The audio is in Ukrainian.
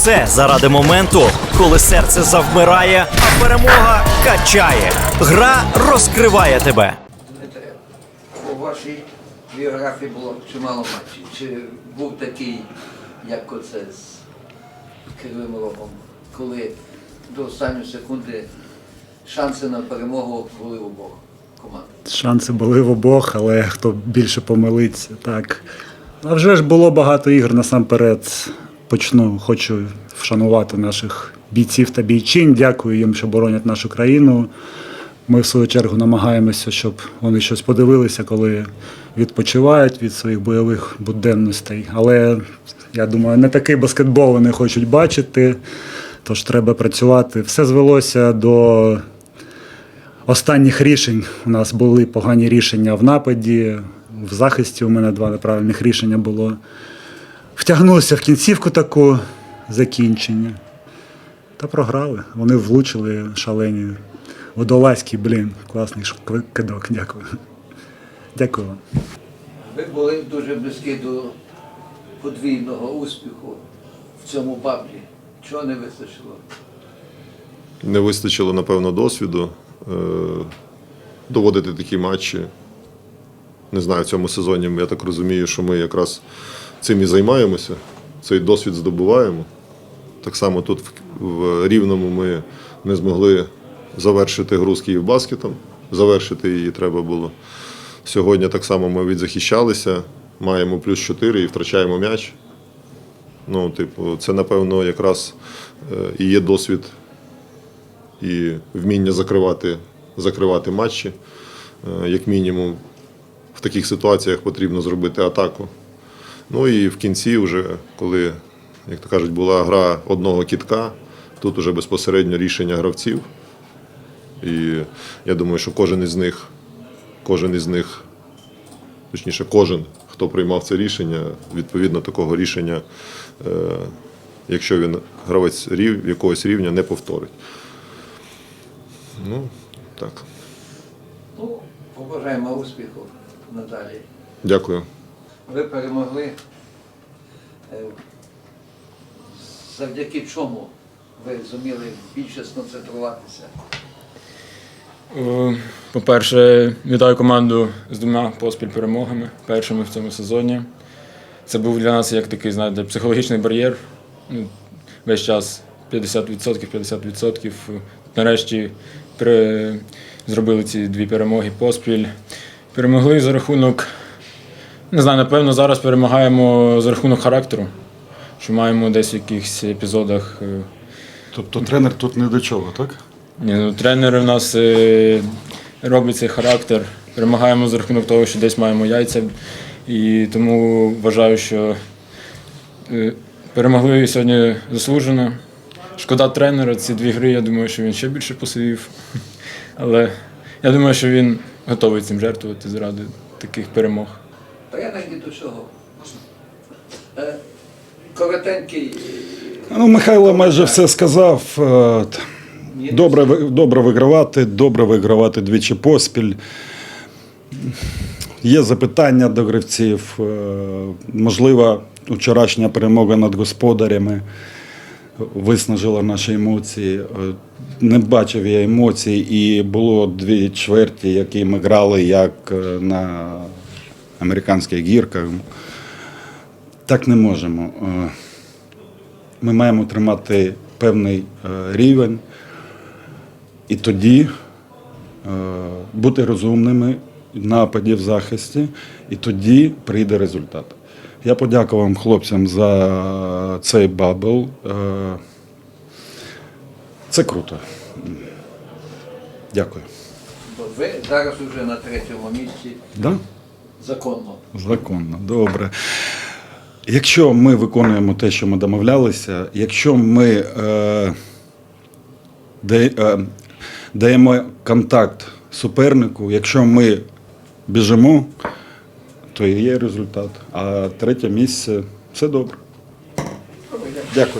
все заради моменту, коли серце завмирає, а перемога качає. Гра розкриває тебе. У вашій біографії було чимало матчів. Чи був такий, як оце з Кривим Рогом, коли до останньої секунди шанси на перемогу були у обох команд? Шанси були в обох, але хто більше помилиться, так. А вже ж було багато ігор насамперед. Почну, хочу вшанувати наших бійців та бійчин. Дякую їм, що боронять нашу країну. Ми, в свою чергу, намагаємося, щоб вони щось подивилися, коли відпочивають від своїх бойових буденностей. Але я думаю, не такий баскетбол вони хочуть бачити, тож треба працювати. Все звелося до останніх рішень. У нас були погані рішення в нападі, в захисті у мене два неправильних рішення було. Втягнувся в кінцівку таку закінчення. Та програли. Вони влучили шалені. Водолазький, блін, класний кидок. Дякую. Дякую вам. Ви були дуже близькі до подвійного успіху в цьому баблі. Чого не вистачило? Не вистачило, напевно, досвіду е, доводити такі матчі. Не знаю, в цьому сезоні я так розумію, що ми якраз цим і займаємося, цей досвід здобуваємо. Так само тут в, Рівному ми не змогли завершити гру з Київбаскетом. Завершити її треба було. Сьогодні так само ми відзахищалися, маємо плюс 4 і втрачаємо м'яч. Ну, типу, це, напевно, якраз е, і є досвід і вміння закривати, закривати матчі. Е, Як мінімум, в таких ситуаціях потрібно зробити атаку. Ну і в кінці, вже, коли, як то кажуть, була гра одного кітка, тут вже безпосередньо рішення гравців. І я думаю, що кожен із них, кожен із них, точніше, кожен, хто приймав це рішення, відповідно такого рішення, е, якщо він гравець рів, якогось рівня, не повторить. Ну, так. Ну, побажаємо успіху надалі. Дякую. Ви перемогли. Е, Завдяки чому ви зуміли більше сконцентруватися? Е, По-перше, вітаю команду з двома поспіль перемогами, першими в цьому сезоні. Це був для нас як такий, знаєте, психологічний бар'єр. Ну, Весь час 50%, 50%. Нарешті пере... зробили ці дві перемоги поспіль. Перемогли за рахунок, не знаю, напевно, зараз перемагаємо за рахунок характеру, що маємо десь в якихось епізодах. е, Тобто тренер тут не до чого, так? ні, ну, тренери в нас е, роблять цей характер. Перемагаємо за рахунок того, що десь маємо яйця. І тому вважаю, що е, перемогли сьогодні заслужено. Шкода тренера, ці дві гри, я думаю, що він ще більше посивів. Але я думаю, що він готовий цим жертвувати заради таких перемог. Тренер ні до чого. Е, Коротенький. Ну, Михайло майже все сказав. Е, Добре, добре вигравати, добре вигравати двічі поспіль. Є запитання до гравців. Е, Можливо, вчорашня перемога над господарями виснажила наші емоції. Е, Не бачив я емоцій, і було дві чверті, які ми грали як е, на американських гірках. Так не можемо. Е, Ми маємо тримати певний е, рівень і тоді е, бути розумними в нападі, в захисті, і тоді прийде результат. Я подякував хлопцям за цей бабл. Це круто. Дякую. Ви зараз вже на третьому місці Да? Законно. Законно, добре. Якщо ми виконуємо те, що ми домовлялися, якщо ми е, да- е, даємо контакт супернику, якщо ми біжимо, то і є результат. А третє місце все добре. Дякую.